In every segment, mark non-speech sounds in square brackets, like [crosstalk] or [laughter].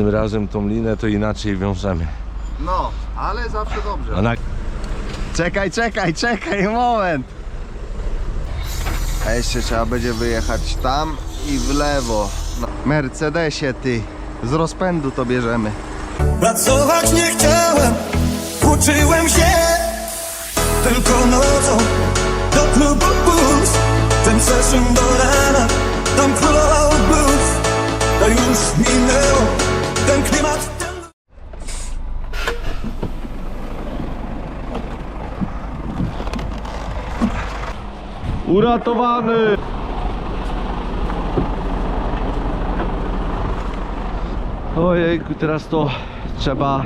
Każdym razem tą linę to inaczej wiążemy. No, ale zawsze dobrze. Na... Czekaj, czekaj, czekaj, moment. A jeszcze trzeba będzie wyjechać tam i w lewo. No. Mercedesie ty, z rozpędu to bierzemy. Pracować nie chciałem, uczyłem się Tylko nocą do klubu blues Tym session do rana, tam królował blues A już minęło ten klimat. Uratowany! Ojejku, teraz to trzeba...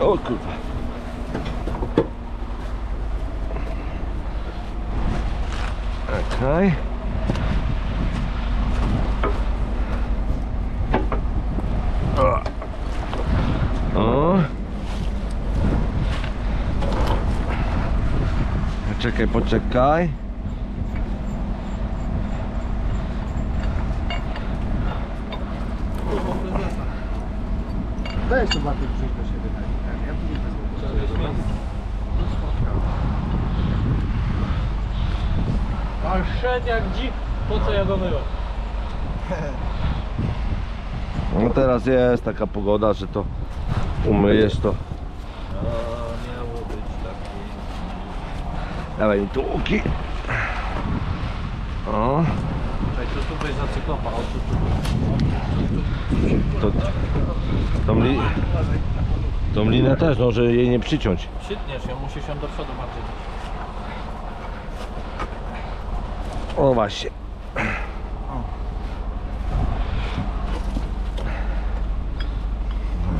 O kurwa. Okej. O. Czekaj, poczekaj. Weź to Bartek przyjść do siebie na Ja tu nie Pan szedł jak dzik, po co ja go myłem? No teraz jest taka pogoda, że to umyjesz to. miało być taki... Dawaj tu łuki. O, to tu weź za cyklopa, o tu, tu. to tą, li, tą linę też, no, że jej nie przyciąć. Przytniesz ją, musisz ją do przodu bardziej. O właśnie.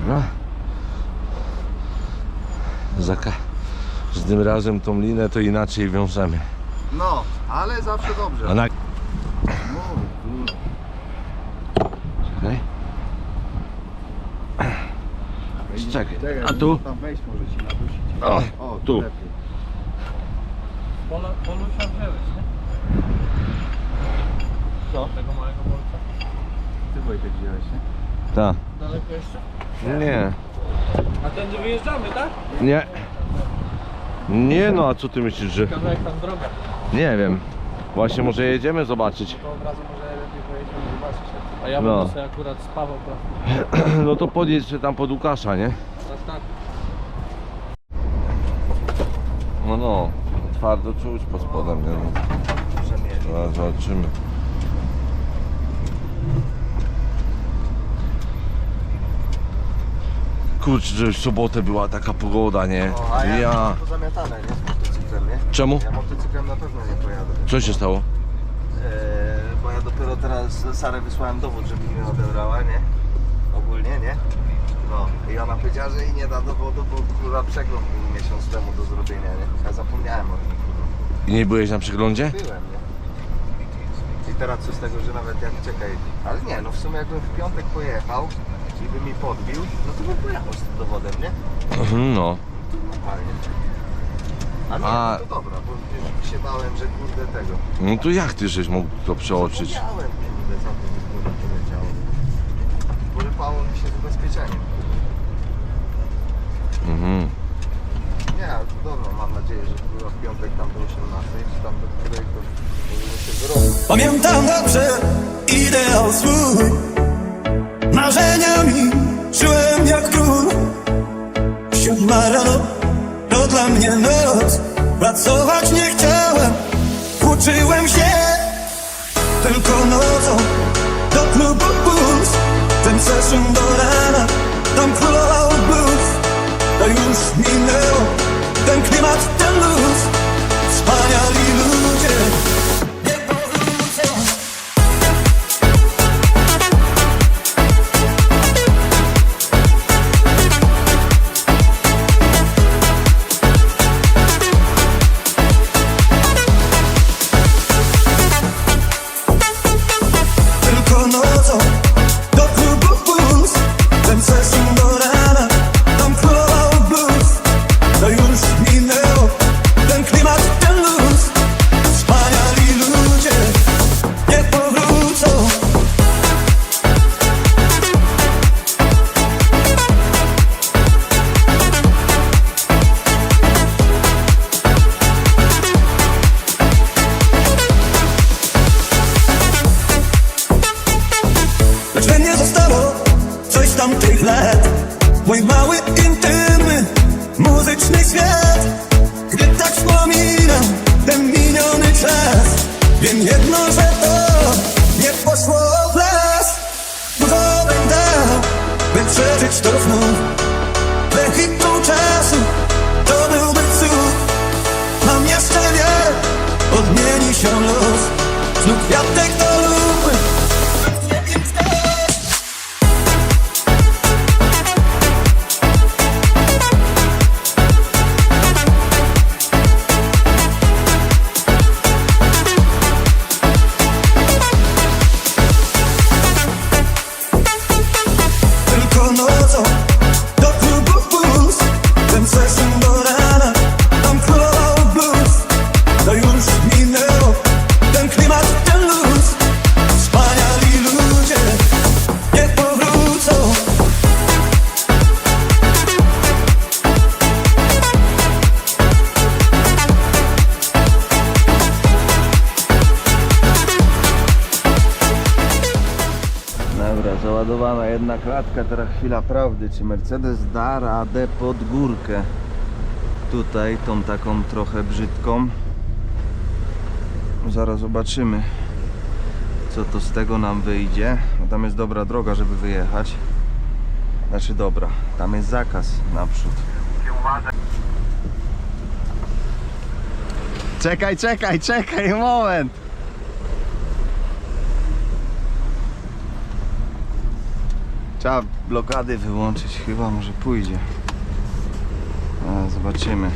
Dobra. Za każdym razem tą linę to inaczej wiążemy. No, ale zawsze dobrze. A na... Czekaj. Czekaj, a tu? Tam wejść może ci nadusić. O, o tu. Pola, polusia wziąłeś, nie? Co? Tego małego bolca. Ty Wojtek wziąłeś, nie? Tak. Daleko jeszcze? Nie. A tędy wyjeżdżamy, tak? Nie. Nie no, a co ty myślisz, że... Kawałek tam droga. Nie wiem. Właśnie może jedziemy zobaczyć. To od razu może lepiej pojedziemy zobaczyć. A ja No. będę sobie akurat spawał prawie. [clears throat] No to podjedź się tam pod Łukasza, nie? Tak, tak. No no, twardo czuć pod spodem, nie? No. Zaraz zobaczymy. Kurczę, że w sobotę była taka pogoda, nie? O, a ja, Ja... to zamiatane, nie? Z motocyklem, nie? Czemu? Ja motocyklem na pewno nie pojadę. Co się stało? Eee, bo ja dopiero teraz Sarę wysłałem dowód, żeby mnie odebrała, nie? Ogólnie, nie? No i ona powiedziała, że jej nie da dowodu, bo kurwa przegląd był miesiąc temu do zrobienia, nie? Ja zapomniałem o tym, kurwa. I nie byłeś na przeglądzie? Byłem, nie? I teraz co z tego, że nawet jak czekaj, ale nie, no w sumie jakbym w piątek pojechał i by mi podbił, no to bym pojechał z tym dowodem, nie? Mhm, no. Normalnie. A nie, A- no to dobra, bo już się bałem, że kurde tego. No to jak ty żeś mógł to przeoczyć? Zapomniałem, kurde, za to, że kurde poleciało. Porypało mi się z ubezpieczeniem. Mhm. Nie, ale to dobra, mam nadzieję, że kurwa w piątek tam do 18, czy tam do której to możemy się wyrobić. Pamiętam dobrze ideał swój Marzeniami żyłem jak król. Siódma rano to dla mnie noc Pracować nie chciałem, uczyłem się Tylko nocą. Do klubu blues Ten session do rana, tam królował blues. To już minęło, ten klimat, ten luz. Wspaniali Jedno, że to nie poszło w las Dużo bym dał, by przeżyć to znów klatka, teraz chwila prawdy. Czy Mercedes da radę pod górkę? Tutaj, tą taką trochę brzydką. Zaraz zobaczymy, co to z tego nam wyjdzie. No tam jest dobra droga, żeby wyjechać. Znaczy dobra, tam jest zakaz naprzód. Czekaj, czekaj, czekaj, moment! Trzeba blokady wyłączyć, chyba może pójdzie. A, zobaczymy.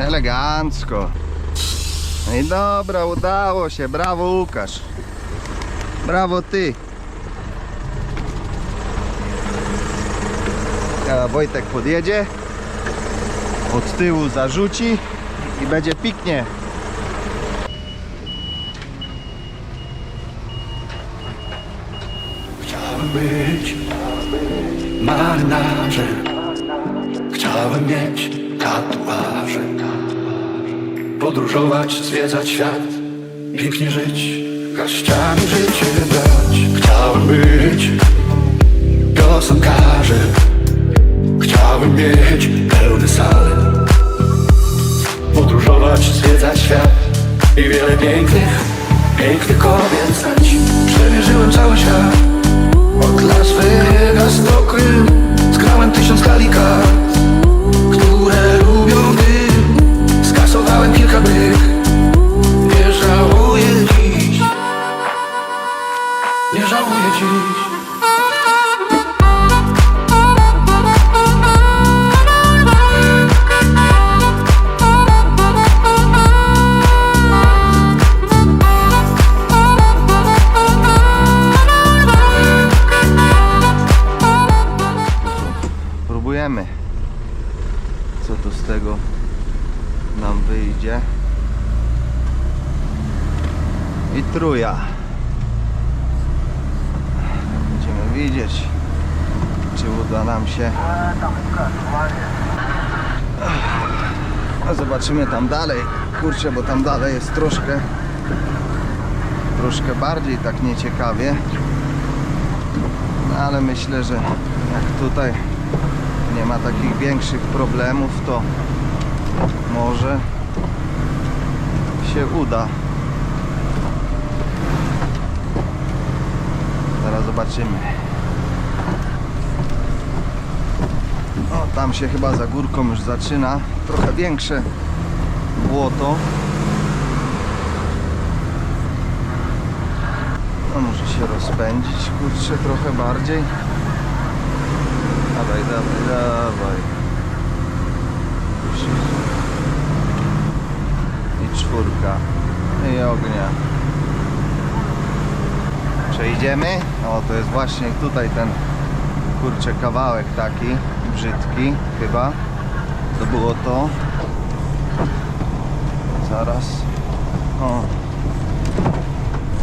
Elegancko. No i dobra, udało się. Brawo Łukasz. Brawo ty. Wojtek podjedzie. Od tyłu zarzuci i będzie piknie. Chciałem być marynarzem Chciałem mieć tatuaże Podróżować, zwiedzać świat Pięknie żyć, garściami życie dać Chciałem być piosenkarzem Chciałem mieć pełne sale Podróżować, zwiedzać świat I wiele pięknych, pięknych kobiet znać. Przemierzyłem cały świat Co to z tego nam wyjdzie. I truja. Będziemy widzieć, czy uda nam się. Zobaczymy tam dalej. Kurczę, bo tam dalej jest troszkę troszkę bardziej tak nieciekawie. No, ale myślę, że jak tutaj nie ma takich większych problemów, to może się uda. Zaraz zobaczymy. O, tam się chyba za górką już zaczyna. Trochę większe błoto. No muszę się rozpędzić, kurczę, trochę bardziej. Dawaj, dawaj, dawaj. I czwórka. I ognia. Przejdziemy? O, to jest właśnie tutaj ten kurczę kawałek taki brzydki chyba. To było to. Zaraz. O.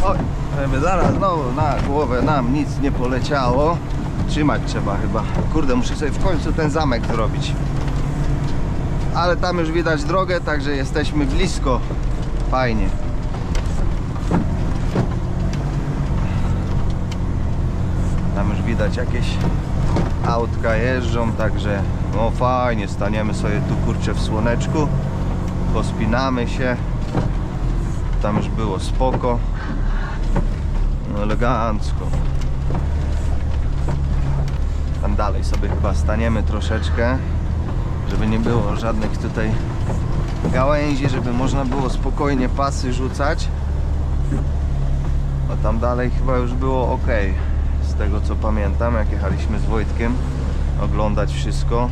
Oj, żeby zaraz znowu na głowę nam nic nie poleciało. Trzymać trzeba chyba. Kurde, muszę sobie w końcu ten zamek zrobić. Ale tam już widać drogę, także jesteśmy blisko. Fajnie. Tam już widać jakieś autka jeżdżą, także no fajnie, staniemy sobie tu kurczę w słoneczku, pospinamy się. Tam już było spoko. No elegancko. Dalej sobie chyba staniemy troszeczkę, żeby nie było żadnych tutaj gałęzi, żeby można było spokojnie pasy rzucać. A tam dalej chyba już było ok. Z tego co pamiętam, jak jechaliśmy z Wojtkiem, oglądać wszystko,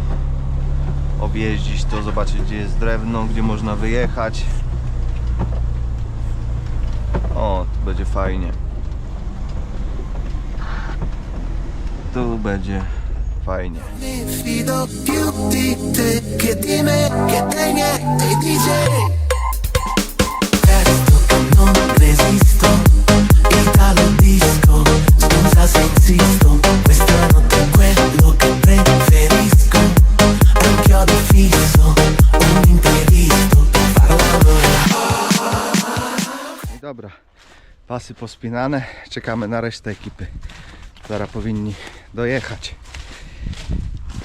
objeździć to, zobaczyć gdzie jest drewno, gdzie można wyjechać. O, tu będzie fajnie. Tu będzie fajnie. Dobra, pasy pospinane, czekamy na resztę ekipy. Zaraz powinni dojechać.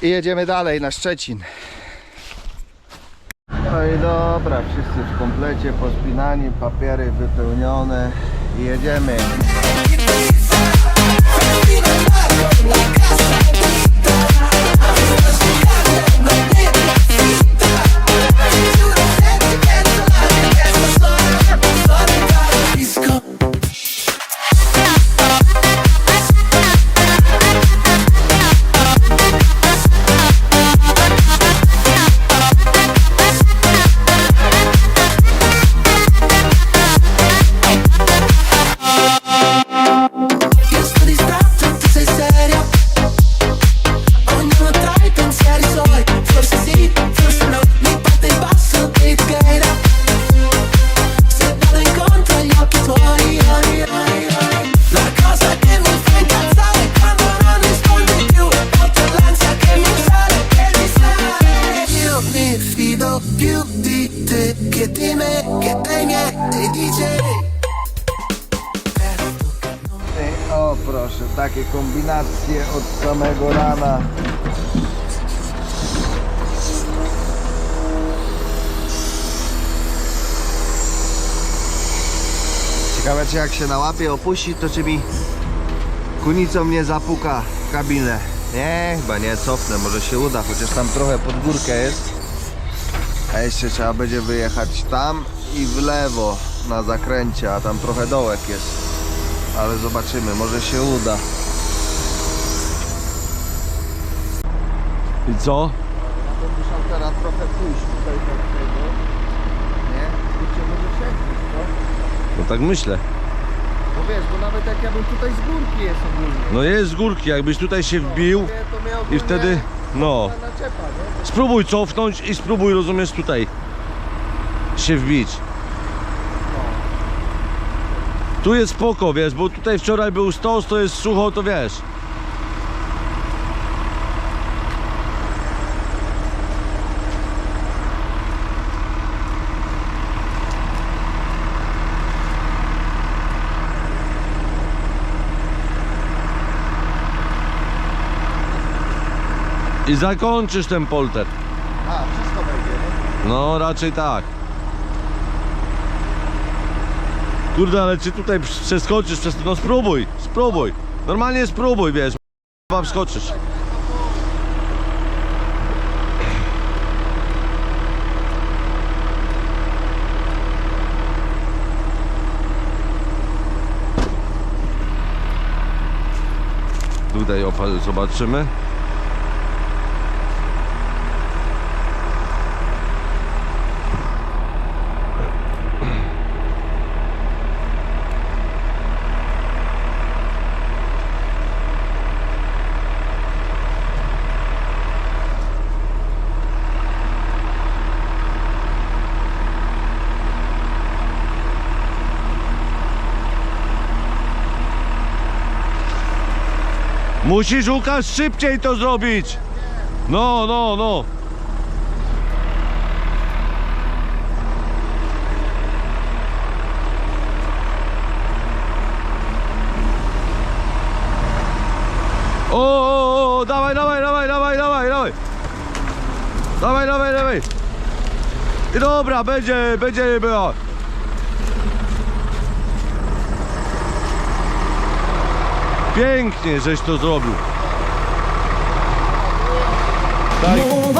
I jedziemy dalej na Szczecin. No i dobra, wszyscy w komplecie pospinani, papiery wypełnione i jedziemy. Rana. Ciekawe czy jak się na łapie opuści, to czy mi kunicą nie zapuka w kabinę. Nie, chyba nie, cofnę, może się uda, chociaż tam trochę pod górkę jest. A jeszcze trzeba będzie wyjechać tam i w lewo na zakręcie, a tam trochę dołek jest. Ale zobaczymy, może się uda. I co? Musiał teraz trochę pójść tutaj tak tego. Nie? Kurczę, może sięgnąć, co? No tak myślę. Bo wiesz, bo nawet jak ja bym tutaj z górki jest ogólnie. No jest z górki, jakbyś tutaj się wbił Nie, to mnie i wtedy, no, na naczepa, nie? spróbuj cofnąć i spróbuj, rozumiesz, tutaj się wbić. Tu jest spoko, wiesz, bo tutaj wczoraj był stos, to jest sucho, to wiesz. I zakończysz ten polter. A, wszystko będzie, nie? No, raczej tak. Kurde, ale czy tutaj przeskoczysz przez to? No spróbuj, spróbuj. Normalnie spróbuj, wiesz. Chyba wskoczysz. Tutaj opal zobaczymy. Musisz Łukasz szybciej to zrobić. No, no, no. O, o, o, dawaj, dawaj, dawaj, dawaj, dawaj, dawaj. Dawaj, dawaj, dawaj. I dobra, będzie, będzie było. Pięknie, żeś to zrobił. Tak.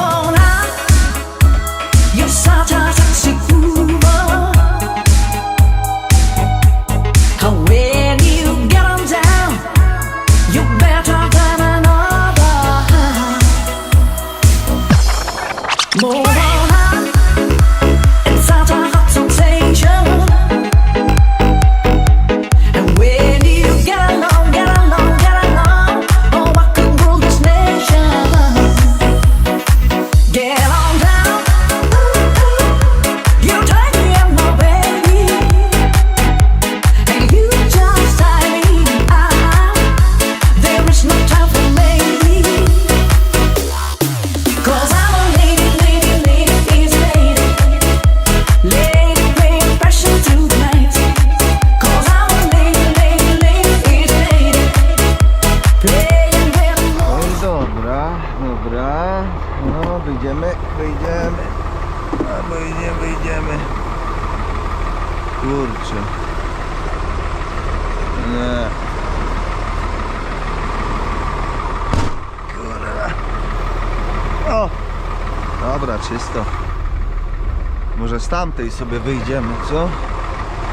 Tamtej sobie wyjdziemy, co?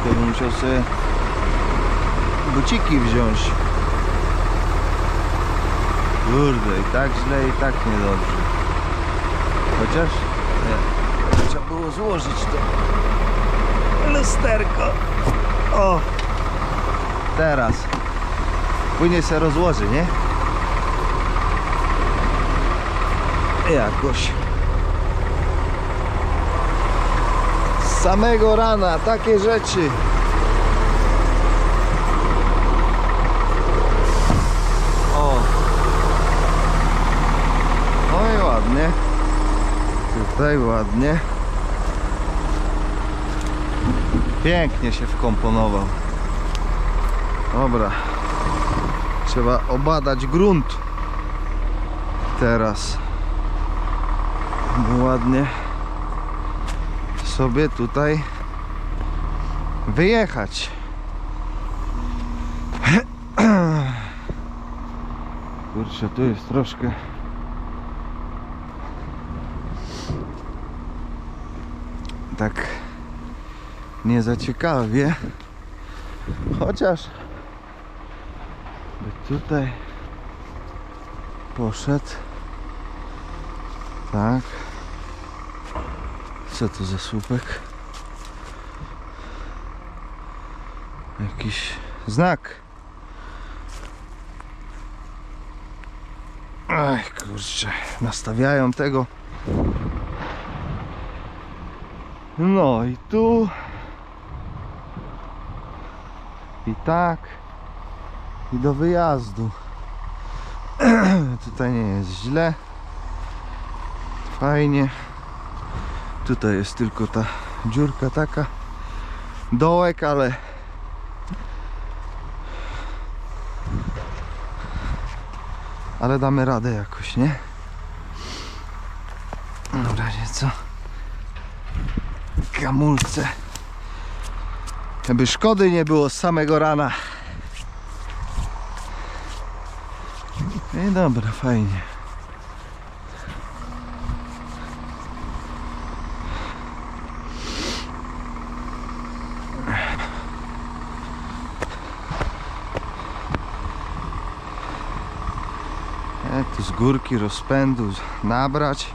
To bym musiał sobie buciki wziąć. Kurde, i tak źle, i tak niedobrze. Chociaż nie, trzeba było złożyć to lusterko. O! Teraz. Później się rozłoży, nie? Jakoś. Samego rana takie rzeczy. O! No i ładnie. Tutaj ładnie. Pięknie się wkomponował. Dobra. Trzeba obadać grunt. Teraz. Ładnie sobie tutaj wyjechać. [clears throat] Kurczę, tu jest troszkę tak nie za ciekawie. Chociaż by tutaj poszedł. Tak. Co to za słupek? Jakiś znak. Ach, kurczę, nastawiają tego. No i tu. I tak. I do wyjazdu. [clears throat] Tutaj nie jest źle. Fajnie. Tutaj jest tylko ta dziurka taka. Dołek, ale ale damy radę jakoś, nie? W razie co? Kamulce. Żeby szkody nie było z samego rana. I dobra, fajnie. E, tu z górki rozpędu nabrać.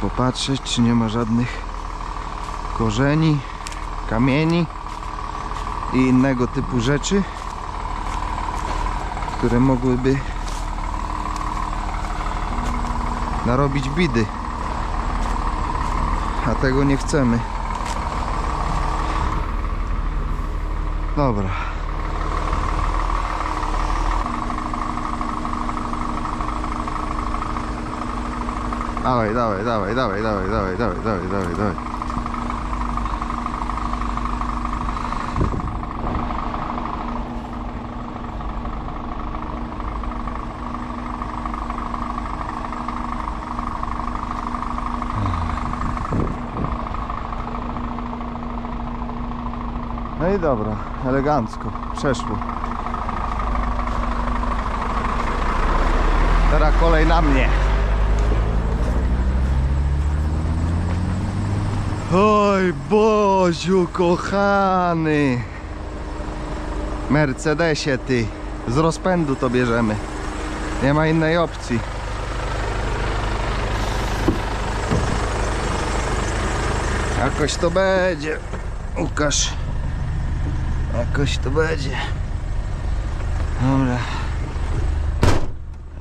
Popatrzeć, czy nie ma żadnych korzeni, kamieni i innego typu rzeczy, które mogłyby narobić bidy. A tego nie chcemy. Dobra. Dawaj, dawaj, dawaj, dawaj, dawaj, dawaj, dawaj, dawaj, dawaj, dawaj. No i dobra, elegancko, przeszło. Teraz kolej na mnie. Oj, Boziu kochany. Mercedesie ty. Z rozpędu to bierzemy. Nie ma innej opcji. Jakoś to będzie. Łukasz. Jakoś to będzie. Dobra.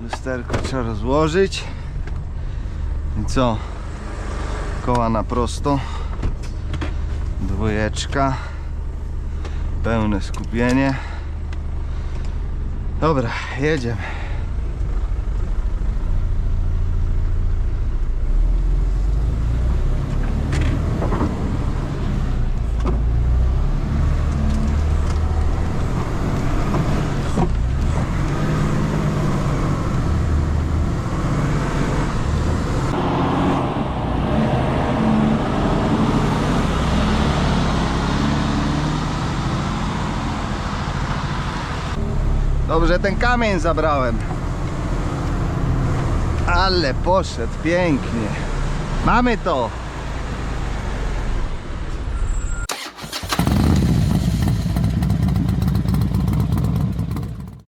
Lusterko trzeba rozłożyć. I co? Koła na prosto. Dwójeczka. Pełne skupienie. Dobra, jedziemy. Dobrze, ten kamień zabrałem. Ale poszedł pięknie. Mamy to.